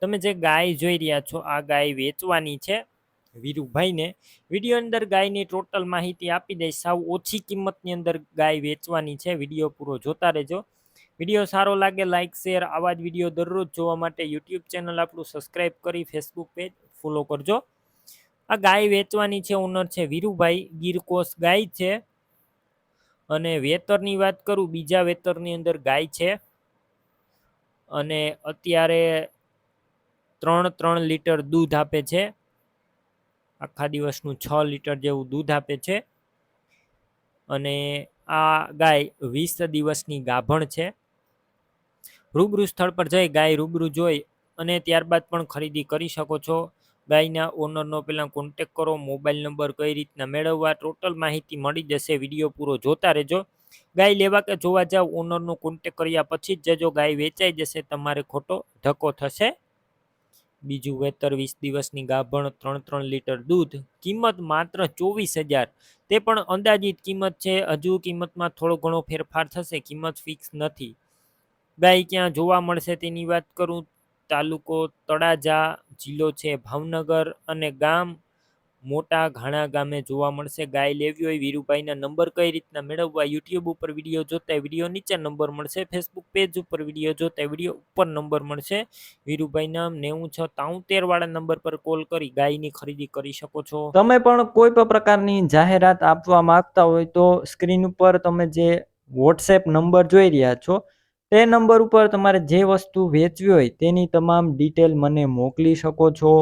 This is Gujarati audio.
તમે જે ગાય જોઈ રહ્યા છો, આ ગાય વેચવાની છે વીરુભાઈને. વીડિયો અંદર ગાયની ટોટલ માહિતી આપી દઈશ. સાવ ઓછી કિંમતની અંદર ગાય વેચવાની છે. વીડિયો પૂરો જોતા રહેજો. વીડિયો સારો લાગે લાઇક શેર આવા જ વીડિયો દરરોજ જોવા માટે યુટ્યુબ ચેનલ આપણું સબસ્ક્રાઈબ કરી ફેસબુક પેજ ફોલો કરજો. આ ગાય વેચવાની છે ઓનર છે વીરુભાઈ. ગીરકોસ ગાય છે. અને વેતરની વાત કરું, બીજા વેતરની અંદર ગાય છે. અને અત્યારે ત્રણ ત્રણ લીટર દૂધ આપે છે. આખા દિવસનું છ લીટર જેવું દૂધ આપે છે. અને આ ગાય વીસ દિવસની ગાભણ છે. રૂબરૂ સ્થળ પર જઈ ગાય રૂબરૂ જોઈ અને ત્યારબાદ પણ ખરીદી કરી શકો છો. ગાયના ઓનરનો પહેલાં કોન્ટેક કરો, મોબાઈલ નંબર કઈ રીતના મેળવવા ટોટલ માહિતી મળી જશે, વીડિયો પૂરો જોતા રહેજો. ગાય લેવા કે જોવા જાવ, ઓનરનો કોન્ટેક કર્યા પછી જ જજો ગાય વેચાઈ જશે, તમારે ખોટો ધક્કો થશે. બીજું વેતર વીસ દિવસની ગાભણ ત્રણ ત્રણ લીટર દૂધ, કિંમત માત્ર ચોવીસ હજાર. તે પણ અંદાજિત કિંમત છે. હજુ કિંમતમાં થોડો ઘણો ફેરફાર થશે. કિંમત ફિક્સ નથી. ગાય ક્યાં જોવા મળશે તેની વાત કરું? તાલુકો તળાજા જિલ્લો છે. ભાવનગર અને ગામ મોટા ઘાણા ગામે જોવા મળશે. ગાય લેવી હોય વીરુભાઈના નંબર કઈ રીતના મેળવવા? યુટ્યુબ ઉપર વીડિયો જોતા વીડિયો નીચે નંબર મળશે. ફેસબુક પેજ ઉપર વીડિયો જોતા વીડિયો ઉપર નંબર મળશે. વીરુભાઈના નેવું છ તાઉતેર વાળા નંબર પર કોલ કરી ગાયની ખરીદી કરી શકો છો. તમે પણ કોઈ પણ પ્રકારની જાહેરાત આપવા માંગતા હોય તો સ્ક્રીન ઉપર તમે જે વોટ્સએપ નંબર જોઈ રહ્યા છો, તે નંબર ઉપર તમારે જે વસ્તુ વેચવી હોય તેની તમામ ડિટેલ મને મોકલી શકો છો.